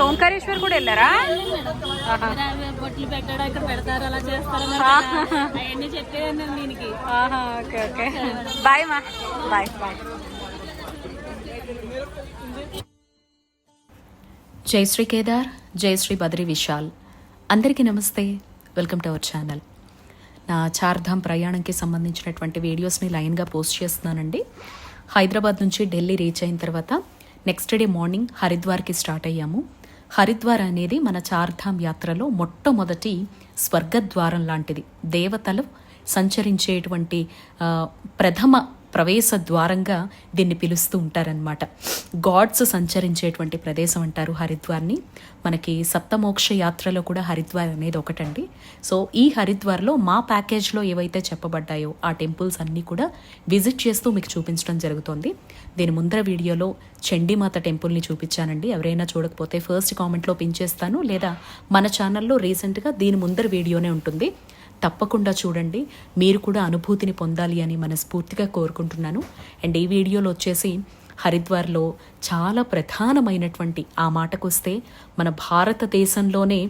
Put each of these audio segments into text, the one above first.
మీరు ఓంకారేశ్వర్ కూడా వెళ్ళారా? బొట్లు పెట్టడం ఇక్కడ పెడతారు అలా చేస్తారు అవన్నీ చెప్పేది నేను దీనికి. ఆహా, ఓకే ఓకే. బాయ్ మా. Bye bye. జై శ్రీ కేదార్ జై శ్రీ బద్రి విశాల్. అందరికీ నమస్తే. Welcome to our channel. నా చార్ధామ్ ప్రయాణంకి సంబంధించినటువంటి వీడియోస్ని లైన్గా పోస్ట్ చేస్తున్నానండి. హైదరాబాద్ నుంచి ఢిల్లీ రీచ్ అయిన తర్వాత నెక్స్ట్ డే మార్నింగ్ హరిద్వార్కి స్టార్ట్ అయ్యాము. హరిద్వార్ అనేది మన చార్ధామ్ యాత్రలో మొట్టమొదటి స్వర్గద్వారం లాంటిది. దేవతలు సంచరించేటువంటి ప్రథమ ప్రవేశ ద్వారంగా దీన్ని పిలుస్తూ ఉంటారనమాట గాడ్స్ సంచరించేటువంటి ప్రదేశం అంటారు హరిద్వార్ని. మనకి సప్తమోక్ష యాత్రలో కూడా హరిద్వార్ అనేది ఒకటండి. సో ఈ హరిద్వార్లో మా ప్యాకేజ్లో ఏవైతే చెప్పబడ్డాయో ఆ టెంపుల్స్ అన్నీ కూడా విజిట్ చేస్తూ మీకు చూపించడం జరుగుతుంది. దీని ముందర వీడియోలో చండీమాత టెంపుల్ని చూపించానండి. ఎవరైనా చూడకపోతే ఫస్ట్ కామెంట్లో పిన్ చేస్తాను. లేదా మన ఛానల్లో రీసెంట్గా దీని ముందర వీడియోనే ఉంటుంది. తప్పకుండా చూడండి. మీరు కూడా అనుభూతిని పొందాలి అని మనస్ఫూర్తిగా కోరుకుంటున్నాను. అండ్ ఈ వీడియోలో వచ్చేసి హరిద్వార్లో చాలా ప్రధానమైనటువంటి ఆ మాటకొస్తే మన భారతదేశంలోనే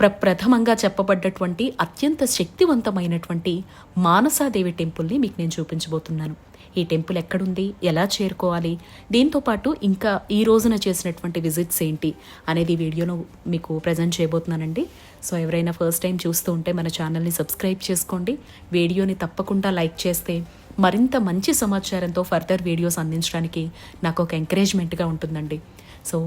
ప్రప్రథమంగా చెప్పబడ్డటువంటి అత్యంత శక్తివంతమైనటువంటి మానసాదేవి టెంపుల్ని మీకు నేను చూపించబోతున్నాను. ఈ టెంపుల్ ఎక్కడుంది? ఎలా చేరుకోవాలి? దీంతోపాటు ఇంకా ఈ రోజున చేసినటువంటి విజిట్స్ ఏంటి అనేది వీడియోను మీకు ప్రజెంట్ చేయబోతున్నానండి. సో ఎవరైనా ఫస్ట్ టైం చూస్తూ ఉంటే మన ఛానల్ని సబ్స్క్రైబ్ చేసుకోండి. వీడియోని తప్పకుండా లైక్ చేస్తే మరింత మంచి సమాచారంతో ఫర్దర్ వీడియోస్ అందించడానికి నాకు ఒక ఎంకరేజ్మెంట్గా ఉంటుందండి. So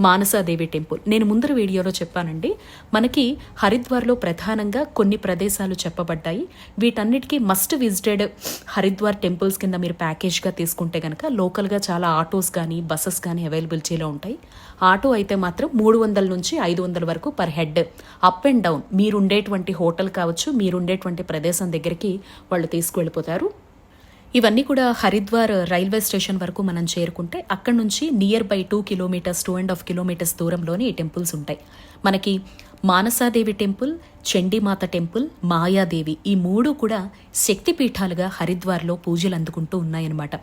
Mansa Devi temple. నేను ముందర వీడియోలో చెప్పానండి మనకి హరిద్వార్లో ప్రధానంగా కొన్ని ప్రదేశాలు చెప్పబడ్డాయి. వీటన్నిటికీ మస్ట్ విజిటెడ్ హరిద్వార్ టెంపుల్స్ కింద మీరు ప్యాకేజ్గా తీసుకుంటే కనుక లోకల్గా చాలా ఆటోస్ కానీ బస్సెస్ కానీ అవైలబిలిటీలో ఉంటాయి. ఆటో అయితే మాత్రం మూడు వందల నుంచి ఐదు వందల వరకు per head up and down మీరుండేటువంటి hotel కావచ్చు మీరుండేటువంటి ప్రదేశం దగ్గరికి వాళ్ళు తీసుకువెళ్ళిపోతారు. ఇవన్నీ కూడా హరిద్వార్ రైల్వే స్టేషన్ వరకు మనం చేరుకుంటే అక్కడ నుంచి nearby two kilometres two and half kilometres దూరంలోనే ఈ టెంపుల్స్ ఉంటాయి. మనకి మానసాదేవి టెంపుల్ చండీమాత టెంపుల్ మాయాదేవి ఈ మూడు కూడా శక్తిపీఠాలుగా హరిద్వార్లో పూజలు అందుకుంటూ ఉన్నాయన్నమాట.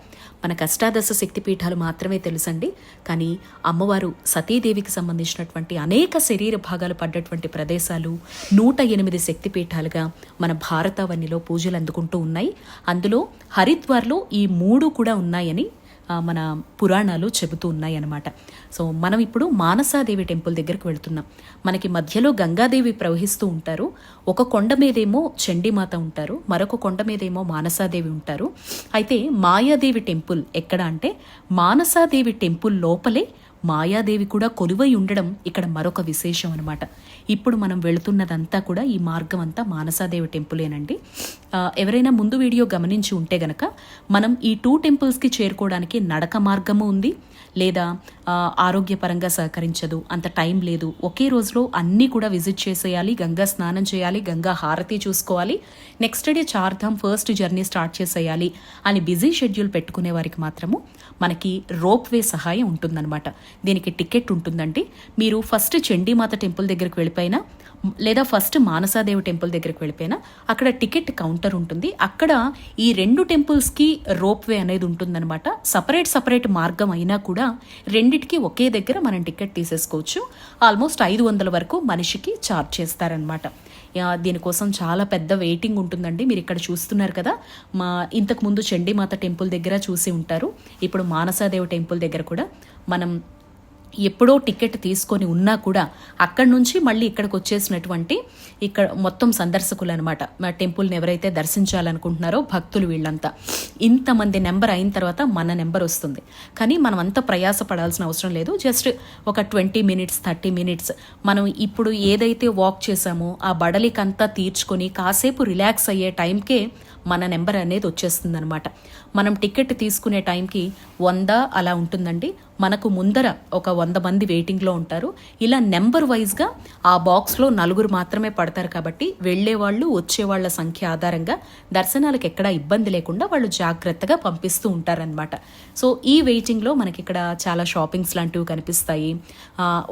మనకు అష్టాదశ శక్తిపీఠాలు మాత్రమే తెలుసండి. కానీ అమ్మవారు సతీదేవికి సంబంధించినటువంటి అనేక శరీర భాగాలు పడ్డటువంటి ప్రదేశాలు నూట ఎనిమిది శక్తిపీఠాలుగా మన భారతావనిలో పూజలు అందుకుంటూ ఉన్నాయి. అందులో హరిద్వార్లో ఈ మూడు కూడా ఉన్నాయని మన పురాణాలు చెబుతూ ఉన్నాయి అన్నమాట సో మనం ఇప్పుడు మానసాదేవి టెంపుల్ దగ్గరికి వెళ్తున్నాం. మనకి మధ్యలో గంగాదేవి ప్రవహిస్తూ ఉంటారు. ఒక కొండ మీదేమో చండీమాత ఉంటారు. మరొక కొండ మీదేమో మానసాదేవి ఉంటారు. అయితే మాయాదేవి టెంపుల్ ఎక్కడ అంటే మానసాదేవి టెంపుల్ లోపలే మాయాదేవి కూడా కొలువై ఉండడం ఇక్కడ మరొక విశేషం అనమాట ఇప్పుడు మనం వెళుతున్నదంతా కూడా ఈ మార్గం అంతా మానసాదేవి టెంపులేనండి ఎవరైనా ముందు వీడియో గమనించి ఉంటే గనక మనం ఈ టూ టెంపుల్స్కి చేరుకోవడానికి నడక మార్గము ఉంది. లేదా ఆరోగ్యపరంగా సహకరించదు. అంత టైం లేదు. ఒకే రోజులో అన్నీ కూడా విజిట్ చేసేయాలి గంగా స్నానం చేయాలి గంగా హారతి చూసుకోవాలి. Next day Chardham first journey start చేసేయాలి అని బిజీ షెడ్యూల్ పెట్టుకునే వారికి మాత్రము మనకి రోప్ వే సహాయం ఉంటుందన్నమాట. దీనికి టికెట్ ఉంటుందండి మీరు ఫస్ట్ చండీమాత టెంపుల్ దగ్గరికి వెళ్ళిపోయినా లేదా ఫస్ట్ మానసాదేవి టెంపుల్ దగ్గరికి వెళ్ళిపోయినా అక్కడ టికెట్ కౌంటర్ ఉంటుంది. అక్కడ ఈ రెండు టెంపుల్స్కి రోప్ వే అనేది ఉంటుందన్నమాట. సపరేట్ సపరేట్ మార్గం అయినా కూడా రెండు రెండిటికి ఒకే దగ్గర మనం టికెట్ తీసేసుకోవచ్చు. ఆల్మోస్ట్ ఐదు వందల వరకు మనిషికి ఛార్జ్ చేస్తారనమాట దీనికోసం చాలా పెద్ద వెయిటింగ్ ఉంటుందండి. మీరు ఇక్కడ చూస్తున్నారు కదా మా ఇంతకుముందు చండీమాత టెంపుల్ దగ్గర చూసి ఉంటారు. ఇప్పుడు మానసాదేవ టెంపుల్ దగ్గర కూడా మనం ఎప్పుడో టికెట్ తీసుకొని ఉన్నా కూడా అక్కడి నుంచి మళ్ళీ ఇక్కడికి వచ్చేసినటువంటి ఇక్కడ మొత్తం సందర్శకులు అనమాట మా టెంపుల్ని ఎవరైతే దర్శించాలనుకుంటున్నారో భక్తులు వీళ్ళంతా. ఇంతమంది నెంబర్ అయిన తర్వాత మన నెంబర్ వస్తుంది. కానీ మనం అంత ప్రయాస పడాల్సిన అవసరం లేదు. జస్ట్ ఒక ట్వంటీ మినిట్స్ థర్టీ మినిట్స్. మనం ఇప్పుడు ఏదైతే వాక్ చేసామో ఆ బడలికంతా తీర్చుకొని కాసేపు రిలాక్స్ అయ్యే టైంకే మన నెంబర్ అనేది వచ్చేస్తుంది అనమాట మనం టికెట్ తీసుకునే టైంకి వంద అలా ఉంటుందండి. మనకు ముందర ఒక వంద మంది వెయిటింగ్లో ఉంటారు. ఇలా నెంబర్ వైజ్గా ఆ బాక్స్లో నలుగురు మాత్రమే పడతారు కాబట్టి వెళ్ళేవాళ్ళు వచ్చేవాళ్ళ సంఖ్య ఆధారంగా దర్శనాలకు ఎక్కడా ఇబ్బంది లేకుండా వాళ్ళు జాగ్రత్తగా పంపిస్తూ ఉంటారనమాట సో ఈ వెయిటింగ్లో మనకి ఇక్కడ చాలా షాపింగ్స్ లాంటివి కనిపిస్తాయి.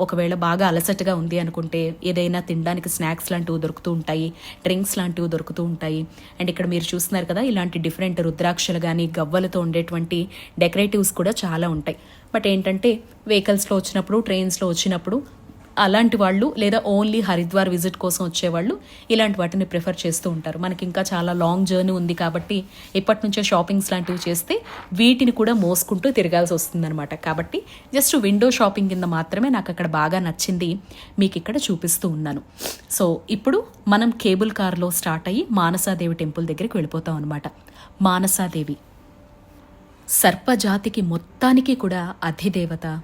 ఒకవేళ బాగా అలసటగా ఉంది అనుకుంటే ఏదైనా తినడానికి స్నాక్స్ లాంటివి దొరుకుతూ ఉంటాయి. డ్రింక్స్ లాంటివి దొరుకుతూ ఉంటాయి. అండ్ ఇక్కడ మీరు చూస్తున్నారు కదా ఇలాంటి డిఫరెంట్ రుద్రాక్షలు కానీ గవ్వలతో ఉండేటువంటి డెకరేటివ్స్ కూడా చాలా ఉంటాయి. బట్ ఏంటంటే వెహికల్స్లో వచ్చినప్పుడు ట్రైన్స్లో వచ్చినప్పుడు అలాంటి వాళ్ళు లేదా ఓన్లీ హరిద్వార్ విజిట్ కోసం వచ్చేవాళ్ళు ఇలాంటి వాటిని ప్రిఫర్ చేస్తూ ఉంటారు. మనకి ఇంకా చాలా లాంగ్ జర్నీ ఉంది కాబట్టి ఇప్పటి నుంచే షాపింగ్స్ లాంటివి చేస్తే వీటిని కూడా మోసుకుంటూ తిరగాల్సి వస్తుందన్నమాట. కాబట్టి జస్ట్ విండో షాపింగ్ కింద మాత్రమే నాకు అక్కడ బాగా నచ్చింది మీకు ఇక్కడ చూపిస్తూ ఉన్నాను. సో ఇప్పుడు మనం కేబుల్ కార్లో స్టార్ట్ అయ్యి మానసాదేవి టెంపుల్ దగ్గరికి వెళ్ళిపోతాం అనమాట మానసాదేవి. సర్పజాతికి మొత్తానికి కూడా అధిదేవత.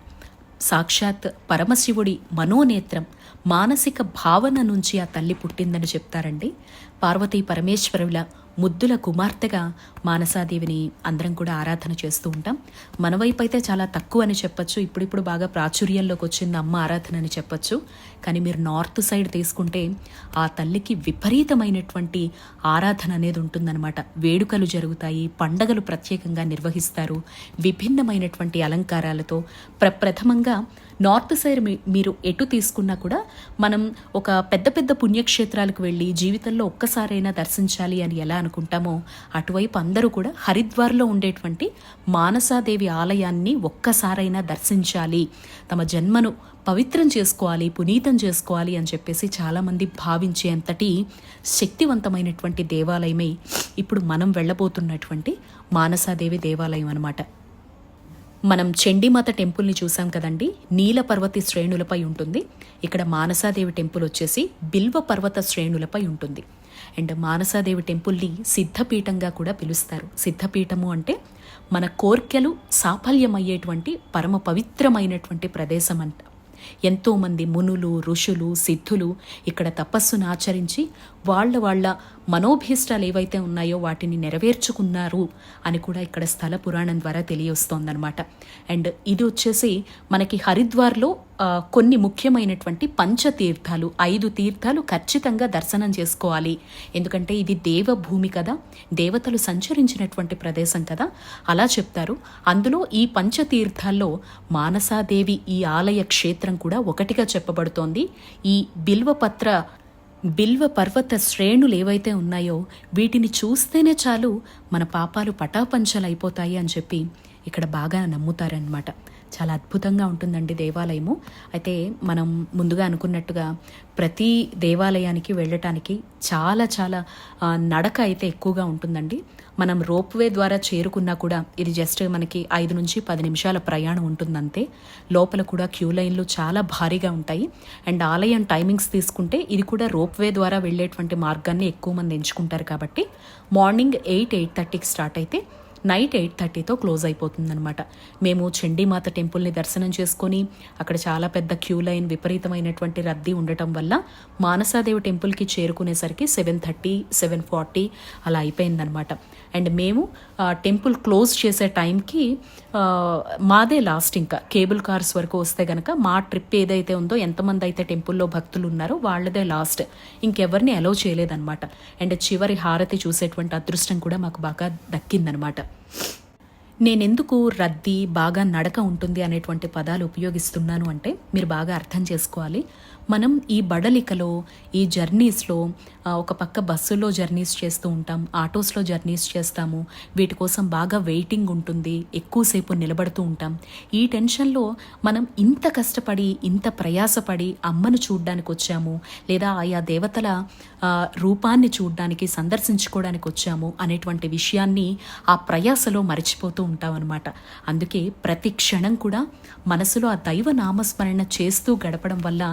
సాక్షాత్ పరమశివుడి మనోనేత్రం మానసిక భావన నుంచి ఆ తల్లి పుట్టిందని చెప్తారండి. పార్వతీ పరమేశ్వరుల ముద్దుల కుమార్తెగా మానసాదేవిని అందరం కూడా ఆరాధన చేస్తూ ఉంటాం. మన వైపు అయితే చాలా తక్కువ అని చెప్పొచ్చు. ఇప్పుడిప్పుడు బాగా ప్రాచుర్యంలోకి వచ్చింది అమ్మ ఆరాధన అని చెప్పొచ్చు. కానీ మీరు నార్త్ సైడ్ తీసుకుంటే ఆ తల్లికి విపరీతమైనటువంటి ఆరాధన అనేది ఉంటుందన్నమాట. వేడుకలు జరుగుతాయి పండగలు ప్రత్యేకంగా నిర్వహిస్తారు. విభిన్నమైనటువంటి అలంకారాలతో ప్రప్రథమంగా నార్త్ సైడ్ మీ- మీరు ఎటు తీసుకున్నా కూడా మనం ఒక పెద్ద పెద్ద పుణ్యక్షేత్రాలకు వెళ్ళి జీవితంలో ఒక్కసారైనా దర్శించాలి అని ఎలా అనుకుంటామో అటువైపు అందరూ కూడా హరిద్వార్లో ఉండేటువంటి మానసాదేవి ఆలయాన్ని ఒక్కసారైనా దర్శించాలి. తమ జన్మను పవిత్రం చేసుకోవాలి పునీతం చేసుకోవాలి అని చెప్పేసి చాలామంది భావించే అంతటి శక్తివంతమైనటువంటి దేవాలయమే ఇప్పుడు మనం వెళ్ళబోతున్నటువంటి మానసాదేవి దేవాలయం అన్నమాట. మనం చండీమాత టెంపుల్ని చూసాం కదండి. నీల పర్వతి శ్రేణులపై ఉంటుంది. ఇక్కడ మానసాదేవి టెంపుల్ వచ్చేసి బిల్వ పర్వత శ్రేణులపై ఉంటుంది. అండ్ మానసాదేవి టెంపుల్ని సిద్ధపీఠంగా కూడా పిలుస్తారు. సిద్ధపీఠము అంటే మన కోర్కెలు సాఫల్యమయ్యేటువంటి పరమ పవిత్రమైనటువంటి ప్రదేశం అంట. ఎంతోమంది మునులు ఋషులు సిద్ధులు ఇక్కడ తపస్సును ఆచరించి వాళ్ళ వాళ్ళ మనోభీష్టాలు ఏవైతే ఉన్నాయో వాటిని నెరవేర్చుకున్నారు అని కూడా ఇక్కడ స్థల పురాణం ద్వారా తెలియవస్తోందనమాట అండ్ ఇది వచ్చేసి మనకి హరిద్వార్లో కొన్ని ముఖ్యమైనటువంటి పంచతీర్థాలు ఐదు తీర్థాలు ఖచ్చితంగా దర్శనం చేసుకోవాలి. ఎందుకంటే ఇది దేవభూమి కదా దేవతలు సంచరించినటువంటి ప్రదేశం కదా. అలా చెప్తారు. అందులో ఈ పంచతీర్థాల్లో మానసాదేవి ఈ ఆలయ క్షేత్రం కూడా ఒకటిగా చెప్పబడుతోంది. ఈ బిల్వపత్ర బిల్వ పర్వత శ్రేణులు ఏవైతే ఉన్నాయో వీటిని చూస్తేనే చాలు మన పాపాలు పటాపంచలైపోతాయి అని చెప్పి ఇక్కడ బాగా నమ్ముతారనమాట చాలా అద్భుతంగా ఉంటుందండి దేవాలయము. అయితే మనం ముందుగా అనుకున్నట్టుగా ప్రతి దేవాలయానికి వెళ్ళటానికి చాలా చాలా నడక అయితే ఎక్కువగా ఉంటుందండి. మనం రోప్వే ద్వారా చేరుకున్నా కూడా ఇది జస్ట్ మనకి ఐదు నుంచి పది నిమిషాల ప్రయాణం ఉంటుందంతే. లోపల కూడా క్యూ లైన్లు చాలా భారీగా ఉంటాయి. అండ్ ఆలయం టైమింగ్స్ తీసుకుంటే ఇది కూడా రోప్వే ద్వారా వెళ్ళేటువంటి మార్గాన్ని ఎక్కువ మంది ఎంచుకుంటారు కాబట్టి మార్నింగ్ ఎయిట్ ఎయిట్ థర్టీకి స్టార్ట్ అయితే నైట్ ఎయిట్ థర్టీతో క్లోజ్ అయిపోతుందనమాట మేము చండీమాత టెంపుల్ని దర్శనం చేసుకొని అక్కడ చాలా పెద్ద క్యూ లైన్ విపరీతమైనటువంటి రద్దీ ఉండటం వల్ల మానసాదేవి టెంపుల్కి చేరుకునేసరికి సెవెన్ థర్టీ సెవెన్ ఫార్టీ అలా అయిపోయిందనమాట అండ్ మేము ఆ, టెంపుల్ క్లోజ్ చేసే టైంకి మాదే లాస్ట్ ఇంకా. కేబుల్ కార్స్ వరకు వస్తే గనక మా ట్రిప్ ఏదైతే ఉందో ఎంతమంది అయితే టెంపుల్లో భక్తులు ఉన్నారో వాళ్ళదే లాస్ట్. ఇంకెవరిని అలో చేయలేదన్నమాట. అండ్ చివరి హారతి చూసేటువంటి అదృష్టం కూడా మాకు బాగా దక్కిందనమాట నేనెందుకు రద్దీ బాగా నడక ఉంటుంది అనేటువంటి పదాలు ఉపయోగిస్తున్నాను అంటే మీరు బాగా అర్థం చేసుకోవాలి. మనం ఈ బడలికలో ఈ జర్నీస్లో ఒక పక్క బస్సులో జర్నీస్ చేస్తూ ఉంటాం ఆటోస్లో జర్నీస్ చేస్తాము. వీటి కోసం బాగా వెయిటింగ్ ఉంటుంది ఎక్కువసేపు నిలబడుతూ ఉంటాం. ఈ టెన్షన్లో మనం ఇంత కష్టపడి ఇంత ప్రయాసపడి అమ్మను చూడ్డానికి వచ్చాము లేదా ఆయా దేవతల రూపాన్ని చూడ్డానికి సందర్శించుకోవడానికి వచ్చాము అనేటువంటి విషయాన్ని ఆ ప్రయాసలో మర్చిపోతూ ఉంటాం అనమాట అందుకే ప్రతి క్షణం కూడా మనసులో ఆ దైవ నామస్మరణ చేస్తూ గడపడం వల్ల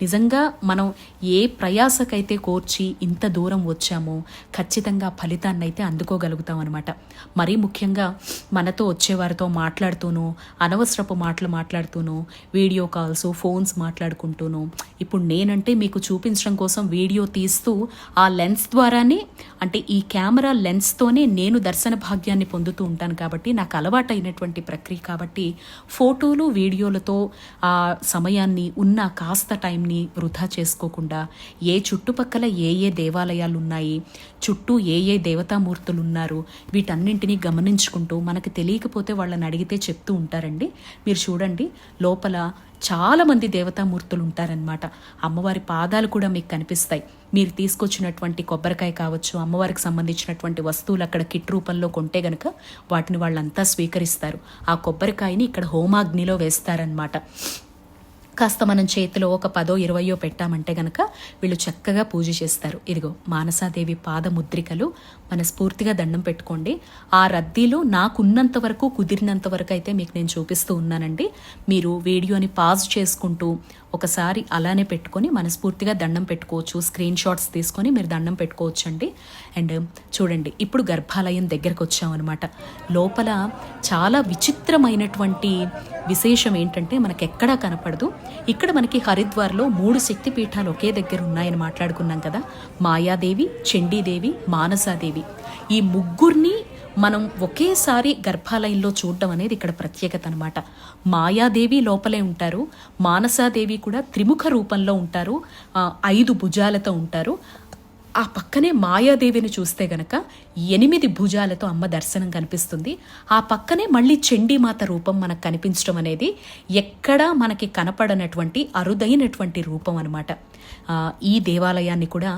నిజంగా మనం ఏ ప్రయాసకైతే కోర్చి ఇంత దూరం వచ్చామో ఖచ్చితంగా ఫలితాన్ని అయితే అందుకోగలుగుతాం అనమాట మరీ ముఖ్యంగా మనతో వచ్చేవారితో మాట్లాడుతూనో అనవసరపు మాటలు మాట్లాడుతూనో వీడియో కాల్స్ ఫోన్స్ మాట్లాడుకుంటూనో ఇప్పుడు నేనంటే మీకు చూపించడం కోసం వీడియో తీస్తూ ఆ లెన్స్ ద్వారానే అంటే ఈ కెమెరా లెన్స్తోనే నేను దర్శన భాగ్యాన్ని పొందుతూ ఉంటాను కాబట్టి నాకు అలవాటైనటువంటి ప్రక్రియ కాబట్టి ఫోటోలు వీడియోలతో ఆ సమయాన్ని ఉన్న కాస్త టైం టైంని వృధా చేసుకోకుండా ఏ చుట్టుపక్కల ఏ ఏ దేవాలయాలు ఉన్నాయి చుట్టూ ఏ ఏ దేవతామూర్తులు ఉన్నారు వీటన్నింటినీ గమనించుకుంటూ మనకు తెలియకపోతే వాళ్ళని అడిగితే చెప్తూ ఉంటారండి. మీరు చూడండి లోపల చాలామంది దేవతామూర్తులు ఉంటారనమాట అమ్మవారి పాదాలు కూడా మీకు కనిపిస్తాయి. మీరు తీసుకొచ్చినటువంటి కొబ్బరికాయ కావచ్చు అమ్మవారికి సంబంధించినటువంటి వస్తువులు అక్కడ కిట్ రూపంలో కొంటే గనక వాటిని వాళ్ళంతా స్వీకరిస్తారు. ఆ కొబ్బరికాయని ఇక్కడ హోమాగ్నిలో వేస్తారనమాట కాస్త మనం చేతిలో ఒక పదో ఇరవయో పెట్టామంటే గనక వీళ్ళు చక్కగా పూజ చేస్తారు. ఇదిగో మానసాదేవి పాద ముద్రికలు మన మనస్ఫూర్తిగా దండం పెట్టుకోండి. ఆ రద్దీలో నాకున్నంత వరకు కుదిరినంత వరకు అయితే మీకు నేను చూపిస్తూ ఉన్నానండి. మీరు వీడియోని పాజ్ చేసుకుంటూ ఒకసారి అలానే పెట్టుకొని మనస్ఫూర్తిగా దండం పెట్టుకోవచ్చు. స్క్రీన్ షాట్స్ తీసుకొని మీరు దండం పెట్టుకోవచ్చు అండి అండ్ చూడండి ఇప్పుడు గర్భాలయం దగ్గరకు వచ్చామన్నమాట. లోపల చాలా విచిత్రమైనటువంటి విశేషం ఏంటంటే మనకి ఎక్కడా కనపడదు. ఇక్కడ మనకి హరిద్వార్లో మూడు శక్తి పీఠాలు ఒకే దగ్గర ఉన్నాయని మాట్లాడుకున్నాం కదా. మాయాదేవి చండీదేవి మానసాదేవి. ఈ ముగ్గురిని మనం ఒకేసారి గర్భాలయంలో చూడడం అనేది ఇక్కడ ప్రత్యేకత అనమాట మాయాదేవి లోపలే ఉంటారు. మానసాదేవి కూడా త్రిముఖ రూపంలో ఉంటారు. ఐదు భుజాలతో ఉంటారు. ఆ పక్కనే మాయాదేవిని చూస్తే గనక ఎనిమిది భుజాలతో అమ్మ దర్శనం కనిపిస్తుంది. ఆ పక్కనే మళ్ళీ చండీమాత రూపం మనకు కనిపించడం అనేది ఎక్కడా మనకి కనపడనటువంటి అరుదైనటువంటి రూపం అనమాట ఈ దేవాలయాన్ని కూడా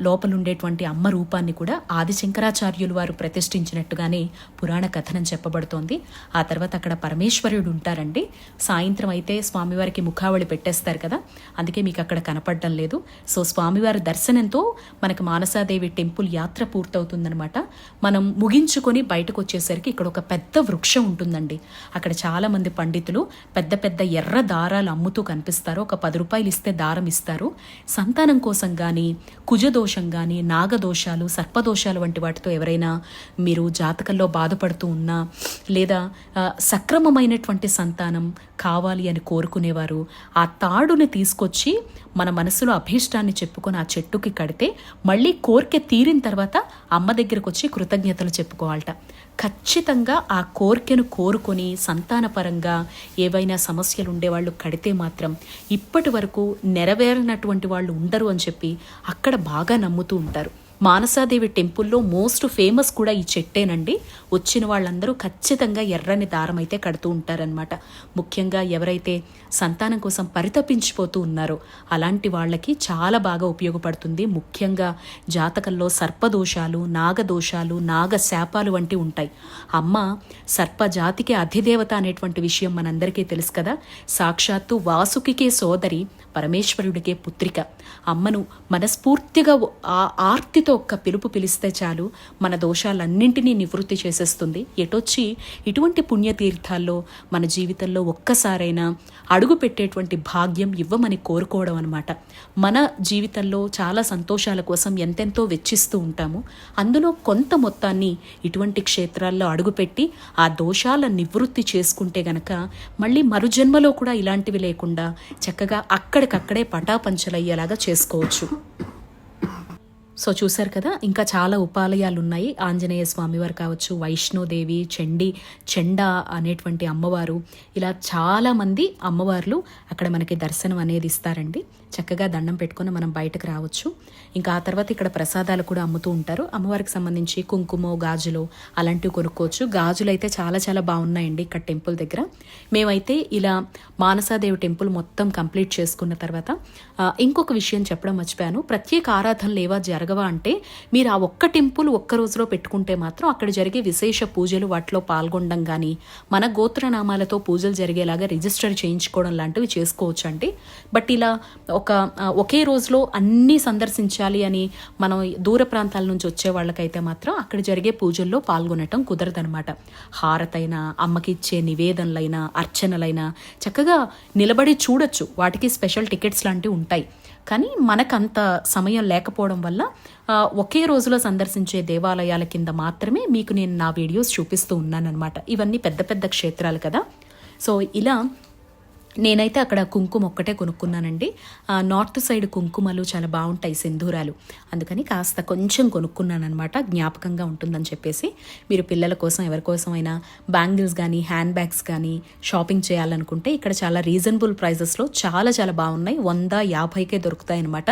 లోపలుండేటువంటి అమ్మ రూపాన్ని కూడా ఆది శంకరాచార్యులు వారు ప్రతిష్ఠించినట్టుగానే పురాణ కథనం చెప్పబడుతోంది. ఆ తర్వాత అక్కడ పరమేశ్వరుడు ఉంటారండి. సాయంత్రం అయితే స్వామివారికి ముఖావళి పెట్టేస్తారు కదా. అందుకే మీకు అక్కడ కనపడడం లేదు. సో స్వామివారి దర్శనంతో మనకు మానసాదేవి టెంపుల్ యాత్ర పూర్తవుతుందనమాట మనం ముగించుకొని బయటకు వచ్చేసరికి ఇక్కడ ఒక పెద్ద వృక్షం ఉంటుందండి. అక్కడ చాలామంది పండితులు పెద్ద పెద్ద ఎర్ర దారాలు అమ్ముతూ కనిపిస్తారు. ఒక పది రూపాయలు ఇస్తే దారం ఇస్తారు. సంతానం కోసం కానీ కుజదోషం కానీ నాగదోషాలు సర్పదోషాలు వంటి వాటితో ఎవరైనా మీరు జాతకంలో బాధపడుతూ ఉన్నా లేదా సక్రమమైనటువంటి సంతానం కావాలి అని కోరుకునేవారు. ఆ తాడుని తీసుకొచ్చి మన మనసులో అభీష్టాన్ని చెప్పుకొని ఆ చెట్టుకి కడితే మళ్ళీ కోరిక తీరిన తర్వాత అమ్మ దగ్గరకు వచ్చి కృతజ్ఞతలు చెప్పుకోవాలట. ఖచ్చితంగా ఆ కోరికను కోరుకొని సంతానపరంగా ఏవైనా సమస్యలు ఉండేవాళ్ళు కడితే మాత్రం ఇప్పటి వరకు నెరవేరినటువంటి వాళ్ళు ఉండరు అని చెప్పి అక్కడ బాగా నమ్ముతూ ఉంటారు. మానసాదేవి టెంపుల్లో మోస్ట్ ఫేమస్ కూడా ఈ చెట్టేనండి. వచ్చిన వాళ్ళందరూ ఖచ్చితంగా ఎర్రని దారం అయితే కడుతూ ఉంటారనమాట ముఖ్యంగా ఎవరైతే సంతానం కోసం పరితపించిపోతూ ఉన్నారో అలాంటి వాళ్ళకి చాలా బాగా ఉపయోగపడుతుంది. ముఖ్యంగా జాతకంలో సర్పదోషాలు నాగదోషాలు నాగ శాపాలు వంటి ఉంటాయి. అమ్మ సర్పజాతికి అధిదేవత అనేటువంటి విషయం మనందరికీ తెలుసు కదా. సాక్షాత్తు వాసుకికే సోదరి పరమేశ్వరుడికే పుత్రిక. అమ్మను మనస్ఫూర్తిగా ఆ ఆర్తితో ఒక్క పిలుపు పిలిస్తే చాలు మన దోషాలన్నింటినీ నివృత్తి చేసేస్తుంది ఎటొచ్చి ఇటువంటి పుణ్యతీర్థాల్లో మన జీవితంలో ఒక్కసారైనా అడుగు పెట్టేటువంటి భాగ్యం ఇవ్వమని కోరుకోవడం అనమాట మన జీవితంలో చాలా సంతోషాల కోసం ఎంతెంతో వెచ్చిస్తూ ఉంటాము. అందులో కొంత మొత్తాన్ని ఇటువంటి క్షేత్రాల్లో అడుగుపెట్టి ఆ దోషాల నివృత్తి చేసుకుంటే గనక మళ్ళీ మరుజన్మలో కూడా ఇలాంటివి లేకుండా చక్కగా అక్కడికక్కడే పటాపంచలయ్యేలాగా చేసుకోవచ్చు. సో చూశారు కదా ఇంకా చాలా ఉపాలయాలు ఉన్నాయి ఆంజనేయ స్వామివారు కావచ్చు వైష్ణోదేవి చండి చెండ అనేటువంటి అమ్మవారు. ఇలా చాలామంది అమ్మవార్లు అక్కడ మనకి దర్శనం అనేది ఇస్తారండి. చక్కగా దండం పెట్టుకొని మనం బయటకు రావచ్చు. ఇంకా ఆ తర్వాత ఇక్కడ ప్రసాదాలు కూడా అమ్ముతూ ఉంటారు. అమ్మవారికి సంబంధించి కుంకుమ గాజులు అలాంటివి కొనుక్కోవచ్చు. గాజులు అయితే చాలా చాలా బాగున్నాయండి ఇక్కడ టెంపుల్ దగ్గర. మేమైతే ఇలా మానసాదేవి టెంపుల్ మొత్తం కంప్లీట్ చేసుకున్న తర్వాత ఇంకొక విషయం చెప్పడం మర్చిపోయాను. ప్రత్యేక ఆరాధనలు ఏవా జరగవా అంటే మీరు ఆ ఒక్క టెంపుల్ ఒక్క రోజులో పెట్టుకుంటే మాత్రం అక్కడ జరిగే విశేష పూజలు వాటిలో పాల్గొనడం కానీ మన గోత్రనామాలతో పూజలు జరిగేలాగా రిజిస్టర్ చేయించుకోవడం లాంటివి చేసుకోవచ్చు అండి బట్ ఇలా ఒక ఒకే రోజులో అన్నీ సందర్శించాలి అని మనం దూర ప్రాంతాల నుంచి వచ్చే వాళ్ళకైతే మాత్రం అక్కడ జరిగే పూజల్లో పాల్గొనటం కుదరదనమాట హారతైనా అమ్మకి ఇచ్చే నివేదనలైనా అర్చనలైనా చక్కగా నిలబడి చూడొచ్చు. వాటికి స్పెషల్ టికెట్స్ లాంటివి ఉంటాయి. కానీ మనకంత సమయం లేకపోవడం వల్ల ఒకే రోజులో సందర్శించే దేవాలయాల కింద మాత్రమే మీకు నేను నా వీడియోస్ చూపిస్తూ ఉన్నానన్నమాట. ఇవన్నీ పెద్ద పెద్ద క్షేత్రాలు కదా. సో ఇలా నేనైతే అక్కడ కుంకుమ ఒక్కటే కొనుక్కున్నానండి. నార్త్ సైడ్ కుంకుమలు చాలా బాగుంటాయి సింధూరాలు. అందుకని కాస్త కొంచెం కొనుక్కున్నాను అనమాట జ్ఞాపకంగా ఉంటుందని చెప్పేసి. మీరు పిల్లల కోసం ఎవరి కోసమైనా బ్యాంగిల్స్ కానీ హ్యాండ్ బ్యాగ్స్ కానీ షాపింగ్ చేయాలనుకుంటే ఇక్కడ చాలా రీజనబుల్ ప్రైజెస్లో చాలా చాలా బాగున్నాయి. వంద యాభైకే దొరుకుతాయి అనమాట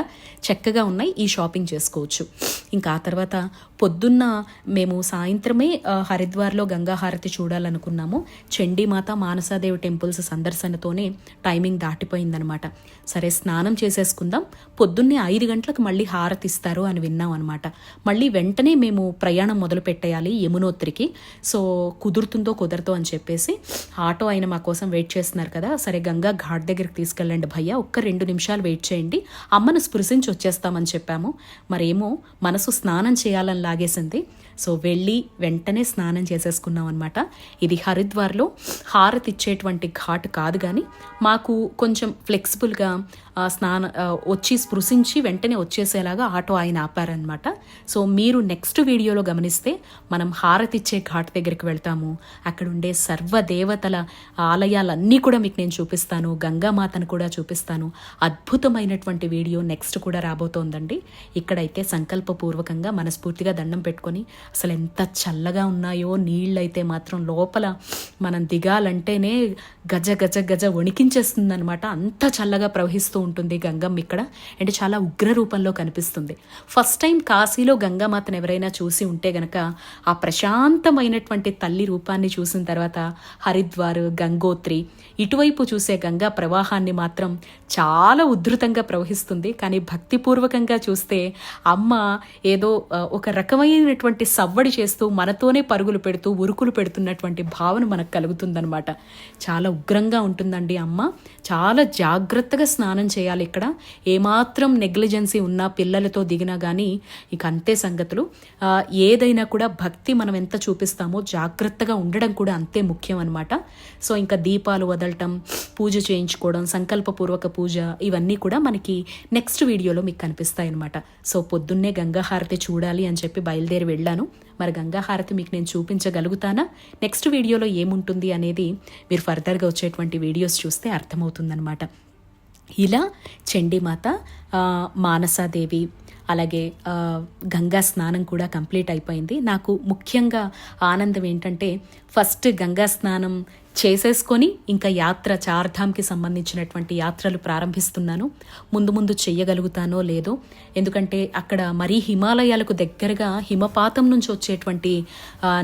చక్కగా ఉన్నాయి. ఈ షాపింగ్ చేసుకోవచ్చు. ఇంకా ఆ తర్వాత పొద్దున్న మేము సాయంత్రమే హరిద్వార్లో గంగాహారతి చూడాలనుకున్నాము. చండీమాత మానసాదేవి టెంపుల్స్ సందర్శనతోనే టైమింగ్ దాటిపోయిందనమాట. సరే స్నానం చేసేసుకుందాం. పొద్దున్నే ఐదు గంటలకు మళ్ళీ హారతిస్తారు అని విన్నాం అనమాట. మళ్ళీ వెంటనే మేము ప్రయాణం మొదలు పెట్టేయాలి యమునోత్రికి. సో కుదురుతుందో కుదరదో అని చెప్పేసి ఆటో ఆయన మా కోసం వెయిట్ చేస్తున్నారు కదా. సరే గంగా ఘాట్ దగ్గరికి తీసుకెళ్ళండి భయ్య. ఒక్క రెండు నిమిషాలు వెయిట్ చేయండి. అమ్మను స్పృశించి వచ్చేస్తామని చెప్పాము. మరేమో మనసు స్నానం చేయాలని లాగేసింది. సో వెళ్ళి వెంటనే స్నానం చేసేసుకున్నాం అనమాట ఇది హరిద్వార్లో. హారతి ఇచ్చేటువంటి ఘాట్ కాదు కానీ మాకు కొంచెం ఫ్లెక్సిబుల్గా స్నాన వచ్చి స్పృశించి వెంటనే వచ్చేసేలాగా ఆటో ఆయన ఆపారనమాట సో మీరు నెక్స్ట్ వీడియోలో గమనిస్తే మనం హారతిచ్చే ఘాట్ దగ్గరికి వెళ్తాము. అక్కడ ఉండే సర్వ దేవతల ఆలయాలన్నీ కూడా మీకు నేను చూపిస్తాను. గంగామాతను కూడా చూపిస్తాను. అద్భుతమైనటువంటి వీడియో నెక్స్ట్ కూడా రాబోతోందండి. ఇక్కడైతే సంకల్పపూర్వకంగా మనస్ఫూర్తిగా దండం పెట్టుకొని అసలు ఎంత చల్లగా ఉన్నాయో నీళ్ళైతే మాత్రం లోపల మనం దిగాలంటేనే గజ గజ గజ వణికించేస్తుంది అనమాట అంత చల్లగా ప్రవహిస్తూ ఉంటుంది గంగమ్మ ఇక్కడ. అంటే చాలా ఉగ్ర రూపంలో కనిపిస్తుంది. ఫస్ట్ టైం కాశీలో గంగామాతను ఎవరైనా చూసి ఉంటే గనక ఆ ప్రశాంతమైనటువంటి తల్లి రూపాన్ని చూసిన తర్వాత హరిద్వార్ గంగోత్రి ఇటువైపు చూసే గంగా ప్రవాహాన్ని మాత్రం చాలా ఉధృతంగా ప్రవహిస్తుంది. కానీ భక్తిపూర్వకంగా చూస్తే అమ్మ ఏదో ఒక రకమైనటువంటి సవ్వడి చేస్తూ మనతోనే పరుగులు పెడుతూ ఉరుకులు పెడుతున్నటువంటి భావన మనకు కలుగుతుందనమాట చాలా ఉగ్రంగా ఉంటుందండి అమ్మ. చాలా జాగ్రత్తగా స్నానం చేయాలి ఇక్కడ. ఏమాత్రం నెగ్లిజెన్సీ ఉన్నా పిల్లలతో దిగినా కానీ ఇక అంతే సంగతులు. ఏదైనా కూడా భక్తి మనం ఎంత చూపిస్తామో జాగ్రత్తగా ఉండడం కూడా అంతే ముఖ్యం అనమాట సో ఇంకా దీపాలు వదలటం పూజ చేయించుకోవడం సంకల్పపూర్వక పూజ ఇవన్నీ కూడా మనకి నెక్స్ట్ వీడియోలో మీకు కనిపిస్తాయి అనమాట సో పొద్దున్నే గంగాహారతి చూడాలి అని చెప్పి బయలుదేరి వెళ్ళాను. మరి గంగాహారతి మీకు నేను చూపించగలుగుతానా? నెక్స్ట్ వీడియోలో ఏముంటుంది అనేది మీరు ఫర్దర్గా వచ్చేటువంటి వీడియోస్ చూస్తే అర్థమవుతుందన్నమాట. ఇలా చండీమాత మానసాదేవి అలాగే గంగా స్నానం కూడా కంప్లీట్ అయిపోయింది. నాకు ముఖ్యంగా ఆనందం ఏంటంటే ఫస్ట్ గంగా స్నానం చేసేసుకొని ఇంకా యాత్ర చార్ధామ్కి సంబంధించినటువంటి యాత్రలు ప్రారంభిస్తున్నాను. ముందు ముందు చెయ్యగలుగుతానో లేదో. ఎందుకంటే అక్కడ మరీ హిమాలయాలకు దగ్గరగా హిమపాతం నుంచి వచ్చేటువంటి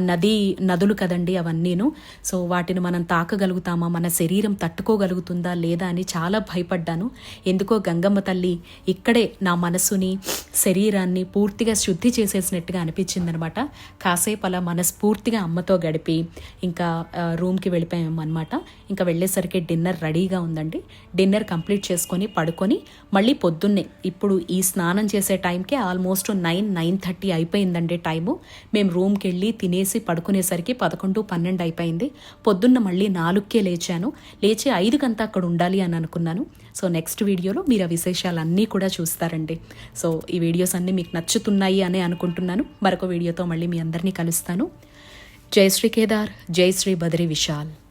నదీ నది నదులు కదండి అవన్నీను. సో వాటిని మనం తాకగలుగుతామా? మన శరీరం తట్టుకోగలుగుతుందా లేదా అని చాలా భయపడ్డాను. ఎందుకో గంగమ్మ తల్లి ఇక్కడే నా మనసుని శరీరాన్ని పూర్తిగా శుద్ధి చేసేసినట్టుగా అనిపించిందనమాట. కాసేపు అలా మనస్ఫూర్తిగా అమ్మతో గడిపి ఇంకా రూమ్కి వెళ్ళిపోయి అనమాట ఇంకా వెళ్ళేసరికి డిన్నర్ రెడీగా ఉందండి. డిన్నర్ కంప్లీట్ చేసుకొని పడుకొని మళ్ళీ పొద్దున్నే ఇప్పుడు ఈ స్నానం చేసే టైంకి ఆల్మోస్ట్ నైన్ నైన్ థర్టీ అయిపోయిందండి టైము. మేము రూమ్కి వెళ్ళి తినేసి పడుకునేసరికి పదకొండు పన్నెండు అయిపోయింది. పొద్దున్న మళ్ళీ నాలుగుకే లేచాను. లేచి ఐదుకంతా అక్కడ ఉండాలి అని అనుకున్నాను. సో నెక్స్ట్ వీడియోలో మీరు ఆ విశేషాలన్నీ కూడా చూస్తారండి. సో ఈ వీడియోస్ అన్నీ మీకు నచ్చుతున్నాయి అనే అనుకుంటున్నాను. మరొక వీడియోతో మళ్ళీ మీ అందరినీ కలుస్తాను. జై శ్రీ కేదార్ జై శ్రీ బద్రి విశాల్.